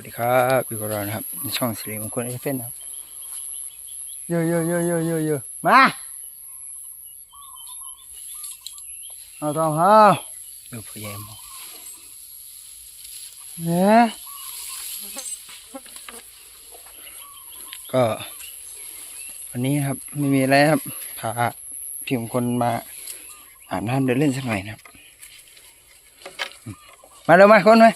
วัสดีครับอยู่กับเรานะครับในช่องสิริมงคลเอฟเฟนนะครับเยอะเยอะเยอะเยอะเยอะเยอะมาเอาต่อเฮาดูพ่อใหญ่หมอเนี่ยก็วันนี้นะครับไม่มีอะไรครับพาพี่มงคลมาอาบน้ำเดินเล่นสักหน่อยนะครับ มาเร็วมาคนม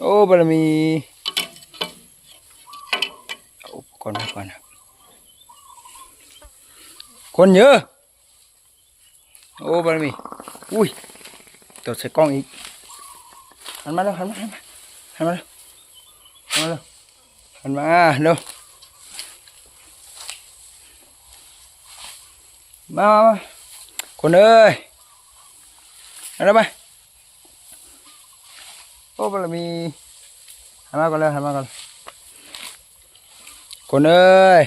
โอ้บารมีเอาอุปกรณ์มาก่อนครับคนเยอะ โอ้บารมี อุ้ยตดใส่กล้องอีกหันมาแล้วหันมาหันมาหันมาแล้วหันมาแล้วมาเร็วมาคนเอ้ยมาแล้วไป บารมีหันมาก่อนเลยหันมาก่อนคนเอ้ย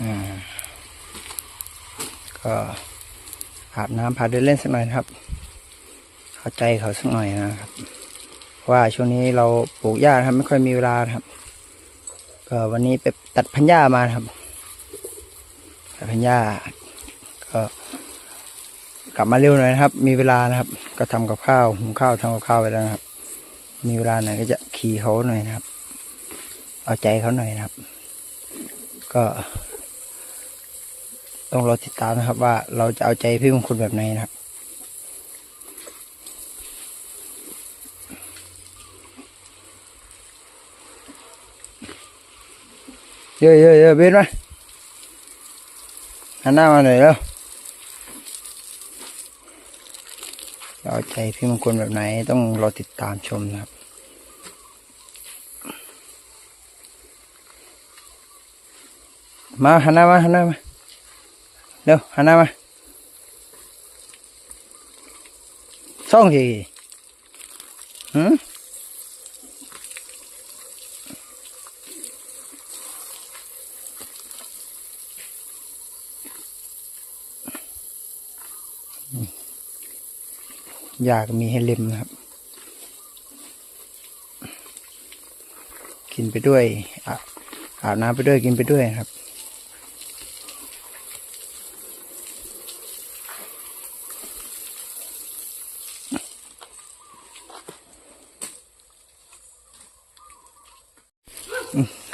อ่าก็อาบน้ำพาเดินเล่นสักหน่อยนะครับ เข้าใจเขาสักหน่อยนะครับ ว่าช่วงนี้เราปลูกหญ้าครับไม่ค่อยมีเวลาครับ ก็วันนี้ไปตัดพันหญ้ามาครับตัดพันหญ้าก็กลับมาเร็วหน่อยนะครับ มีเวลานะครับ ก็ทำกับข้าวหุงข้าวทำกับข้าวไปแล้วนะครับ มีเวลาหน่อยก็จะขี่เขาหน่อยนะครับ เอาใจเขาหน่อยนะครับ ก็ต้องรอติดตามนะครับว่าเราจะเอาใจพี่มงคลแบบไหนนะครับ เยอะเยอะเยอะเบนมาหันหน้ามาหน่อยแล้วเอาใจพี่มงคลแบบไหนต้องรอติดตามชมนะครับมาหันหน้ามาหันหน้ามาเร็วหันหน้ามาส่องทีหืม ยาก็มีให้เล็มนะครับ กินไปด้วยอาบน้ำไปด้วยกินไปด้วยครับ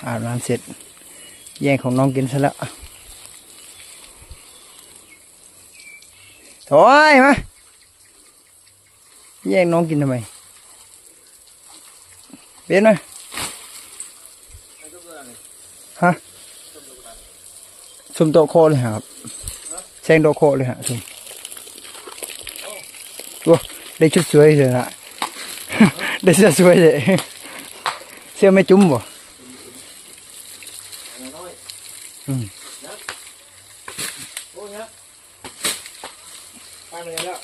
อาบน้ำเสร็จ แย่งของน้องกินซะแล้วโถ่ยมา แย่งน้องกินทำไมเบนไหมฮะซุมโตะโคเลยครับแซงโตะโคเลยฮะซุมโอ้ได้ชุดสวยเลยนะได้เสื้อสวยเลยเสื้อไม่จุ้มบ่อืมไปเลยแล้ว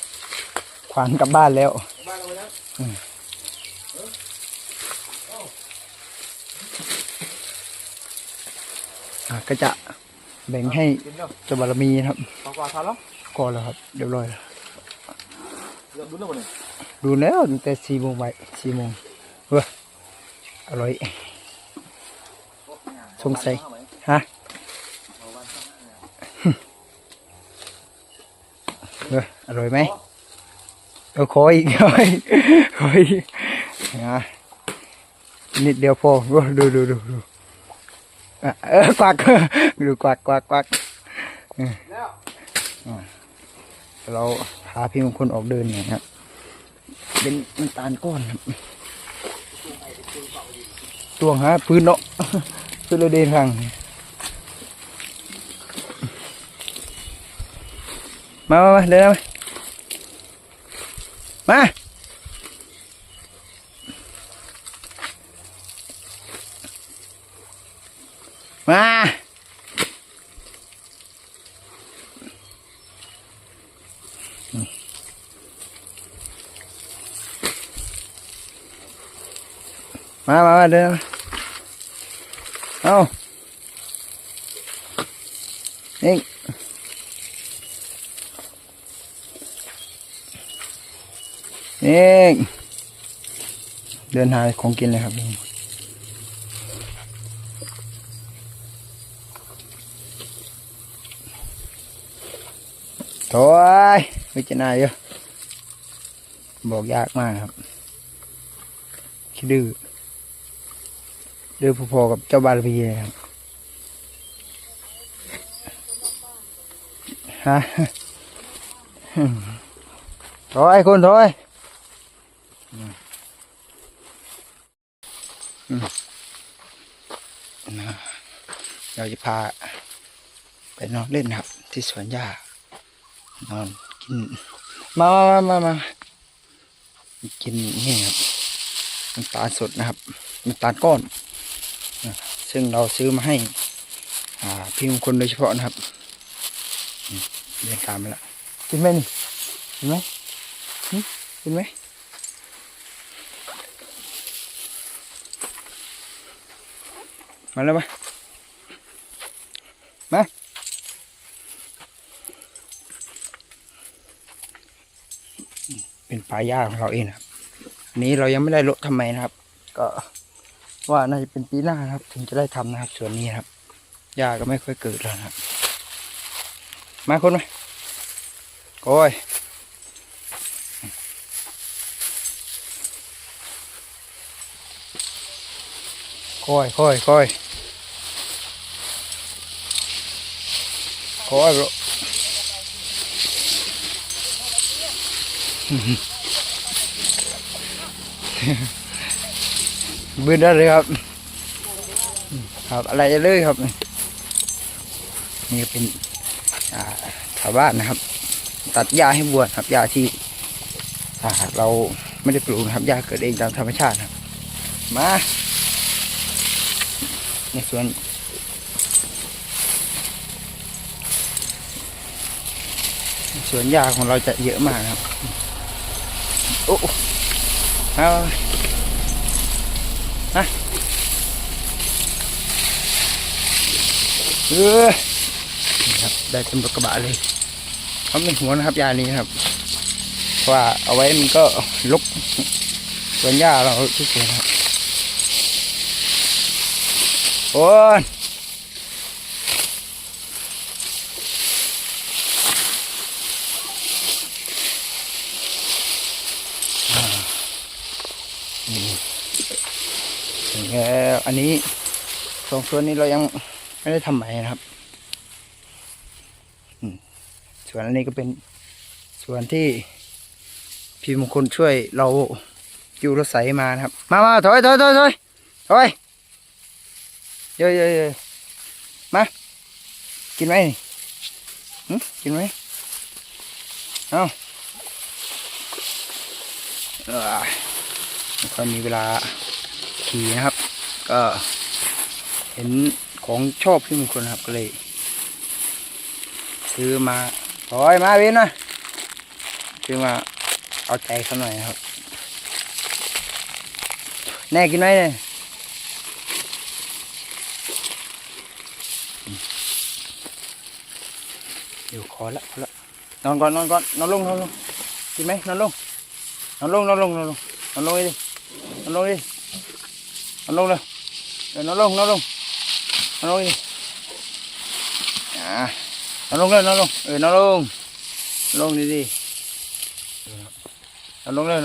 ขวานกลับบ้านแล้วบ้านเราไปแล้ว ก็จะแบ่งให้กินแล้วเจ้าบารมีนะครับปากกว่าทานแล้วก็แล้วครับเรียบร้อยแล้วเลือกดูแล้วบ่เนี่ยดูแล้วตั้งแต่สี่โมงไปสี่โมงเว้ยอร่อยสงสัยฮะเว้ยอร่อยไหมเออขออีกขออีกขออีกนะนิดเดียวพอเว้ยดูดูดูดูอะ เออกวักดูกวักกวักกวักเราพาพี่มงคลออกเดินเนี่ยครับ เป็นน้ำตาลก้อนครับตวงฮะพื้นเนาะพื้นเราเดินทางมามามาเดินมามา มามามามาเดินยวเอาเองเองเดินหาของกินเลยครับ โถ่ยวิจารณาเยอะบอกยากมากครับคิดดื้อดื้อพอๆกับเจ้าบาลพีครับฮะถอยคุณถอยเราจะพาไปนอนเล่นครับ ที่สวนหญ้า นอนกินมามามามามากินนี่ครับน้ำตาลสดนะครับน้ำตาลก้อนซึ่งเราซื้อมาให้พี่มงคลโดยเฉพาะนะครับอืมเดินตามมาแล้วกินไหมนี่กินไหมหึกินไหมมาแล้วมามา เป็นปลาย่าของเราเองครับอันนี้เรายังไม่ได้ลดทำไมนะครับ ก็ว่าน่าจะเป็นปีหน้านะครับ ถึงจะได้ทำนะครับ ส่วนนี้ครับหญ้าก็ไม่ค่อยเกิดแล้วครับ มาคนมโอ้ยค่อยค่อยค่อยค่อย บรบืนได้เลยครับ ครับอะไรจะเลยครับ นี่เป็นชาวบ้านนะครับ ตัดหญ้าให้วัวครับหญ้าที่าเราไม่ได้ปลูกนะครับหญ้าเกิดเองตามธรรมชาติครับ มาในสวนสวนหญ้าของเราจะเยอะมากครับ โอ้เอาฮะเออครับได้เต็มรถกระบะเลยเขาเป็นหัวนะครับยานี้ครับเพราะว่าเอาไว้มันก็ลุกสวนหญ้าเราที่สุดครับโอ้ แล้วอันนี้สองส่วนนี้เรายังไม่ได้ทำใหม่นะครับส่วนอันนี้ก็เป็นส่วนที่พี่มงคลช่วยเราอยู่รถใสมานะครับ มามาถอยถอยถอยถอยถอยเยอะเยอะเยอะมา กินไหมหึกินไหมเอาไม่ค่อยมีเวลา ขี่นะครับ ก็เห็นของชอบพี่มงคลนครับก็เลย ซื้อมาถอยมาเว้นนะซื้อมาเอาใจเขาหน่อยนะครับ แน่กินไหมเนี่ยเดี๋ยวขอละขอละนอนก่อนนอนก่อนนอนลงนอนลงกินไหมนอนลงนอนลงนอนลงนอนลงนอนลงดินอนลงดิ นอนลงเลยเออนอนลงนอนลงนอนลงดิอ่านอนลงเลยนอนลงเออนอนลงนอนลงดิดินอนลงเลย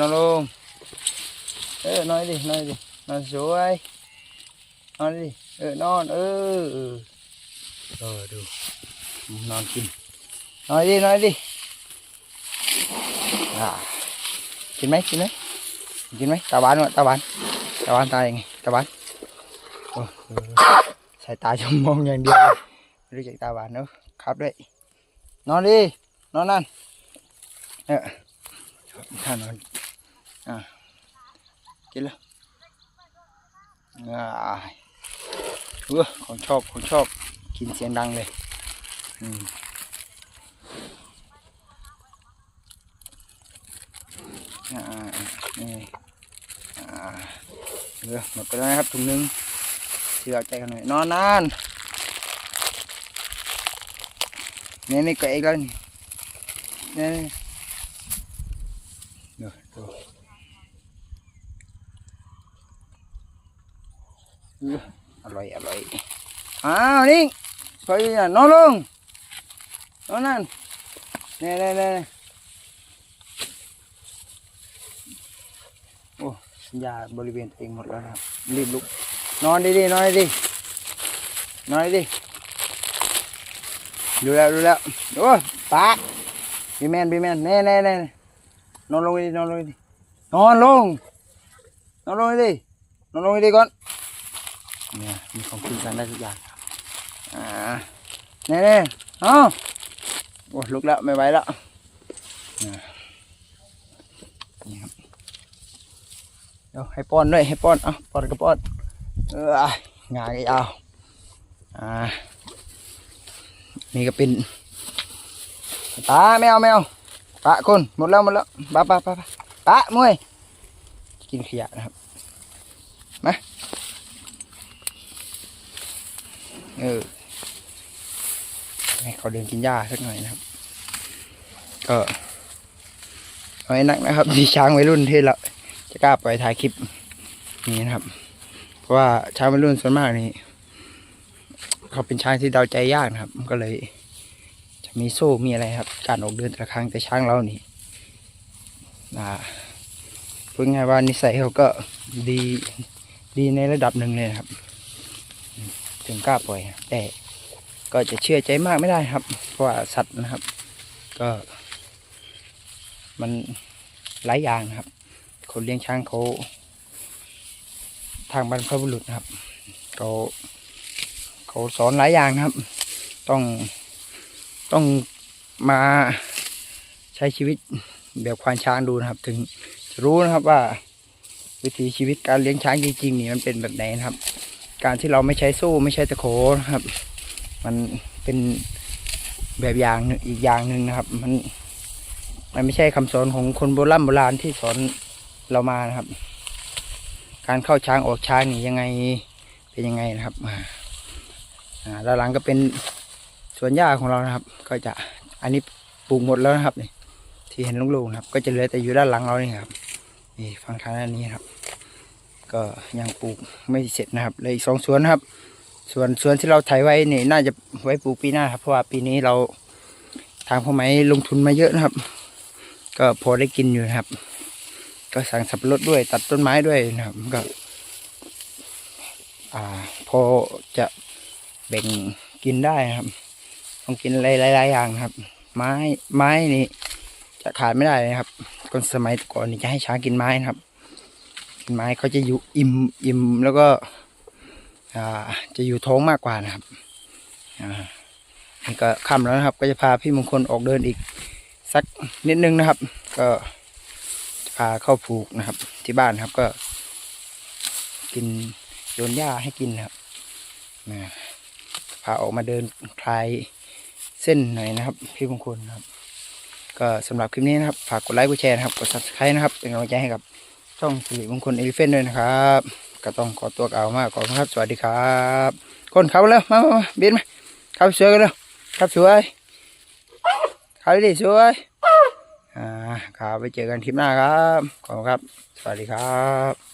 นอนลงเออนอนดินอนดินอนสวยนอนดิเออนอนเออเออเออดูนอนกินนอนดินอนดิอ่ากินไหมกินไหมกินไหมตาบานวะบานตานตายังไงตาบานโอ้เออสายตาชมมองอย่างเดียวรู้จักตาบานเนอะครับด้วย นอนดิ นอนนั่นเออท่านอนอ่ากินแล้วอ่าเออของชอบของชอบ กินเสียงดังเลยอืมอ่านี่อ่า เออหมดไปแล้วนะครับถุงนึงเชื่อใจกันหน่อยนอนนานนี่นี่ก็เอกแล้วนี่นี่เดี๋ยวดูอร่อยอร่อยอ้าวนี่ไปนอนลงนอนนั่นนี่นี่นี่ นี่โอ้าบริเวณตัวเองหมดแล้วนะครับรีบลุก นอนดีๆนอนดีนอนดีดูแล้วดูแล้วโอ้ปากบีแมนบีแมนแน่แน่แน่นอนลงดินอนลงดินอนลงนอนลงดินอนลงดิก่อนเนี่ยมีของกินกันได้ทุกอย่างอ่าแน่แน่เอ้าโอ้ลุกแล้วไม่ไหวแล้วนี่ครับ เดี๋ยวให้ป้อนด้วยให้ป้อนเอะป้อนกับป้อนเอองานยาวอ่านี่ก็เป็นปลาแมวแมวปลาคนหมดแล้วหมดแล้วปลาปลาปลาปลาปลามวยกินขยะนะครับมาเออให้เขาเดินกินหญ้าสักหน่อยนะครับ ก็เอาให้นักนะครับดีช้างวัยรุ่นที่เรา จะกล้าปล่อยถ่ายคลิปนี้นะครับ เพราะว่าช้างวัยรุ่นส่วนมากนี่เขาเป็นช้างที่เดาใจยากนะครับ ก็เลย จะมีโซ่มีอะไรครับ การออกเดินแต่ละครั้งแต่ช้างเรานี่อ่าพูดง่ายว่านิสัยเขาก็ดีดีในระดับหนึ่งเลยนะครับ ถึงกล้าปล่อยแต่ก็จะเชื่อใจมากไม่ได้ครับ เพราะว่าสัตว์นะครับ ก็ มันหลายอย่างนะครับ คนเลี้ยงช้างเขาทางบรรพบุรุษนะครับเขาเขาสอนหลายอย่างนะครับ ต้องต้องมาใช้ชีวิตแบบควานช้างดูนะครับ ถึงจะรู้นะครับว่า วิถีชีวิตการเลี้ยงช้างจริงๆนี่มันเป็นแบบไหนนะครับ การที่เราไม่ใช้โซ่ไม่ใช้ตะโขนะครับ มันเป็นแบบอย่างหนึ่งอีกอย่างหนึ่งนะครับ มันมันไม่ใช่คำสอนของคนโบราณโบราณที่สอน เรามานะครับ การเข้าช้างออกช้างนี่ยังไงเป็นยังไงนะครับอ่าด้านหลังก็เป็นสวนหญ้าของเรานะครับ ก็จะอันนี้ปลูกหมดแล้วนะครับนี่ที่เห็นลูกๆนะครับ ก็จะเหลือแต่อยู่ด้านหลังเรานี่ครับนี่ฝั่งทางด้านนี้ครับ ก็ยังปลูกไม่เสร็จนะครับเลยอีกสองสวนครับส่วนสวนที่เราไถไว้นี่น่าจะไว้ปลูกปีหน้าครับเพราะว่าปีนี้เราทางพ่อไม้ลงทุนมาเยอะนะครับ ก็พอได้กินอยู่นะครับ ก็สั่งสับปะรดด้วย ตัดต้นไม้ด้วยนะครับก็อ่าพอจะแบ่งกินได้นะครับ ต้องกินหลายๆอย่างนะครับ ไม้ไม้นี่จะขาดไม่ได้นะครับคนสมัยก่อนนี่จะให้ช้างกินไม้นะครับ กินไม้เขาจะอยู่อิ่มอิ่มแล้วก็อ่าจะอยู่ท้องมากกว่านะครับอ่านี่ก็ค่ำแล้วนะครับ ก็จะพาพี่มงคลออกเดินอีกสักนิดนึงนะครับ ก็ พาเข้าผูกนะครับ ที่บ้านครับก็ กินโยนหญ้าให้กินนะครับนะพาออกมาเดินคลายเส้นหน่อยนะครับ พี่มงคลครับ ก็สำหรับคลิปนี้นะครับ ฝากกดไลค์กดแชร์นะครับ กด subscribe นะครับ เป็นกำลังใจให้กับช่องสิริมงคลเอลิเฟนด้วยนะครับ ก็ต้องขอตัวกล่าวมากขอบคุณครับ สวัสดีครับคนเข้าแล้วมามามาบินมาเข้าไปสวยกันแล้วครับสวยเข้าดิสวย อ่าครับไปเจอกันคลิปหน้าครับ ขอบคุณครับ สวัสดีครับ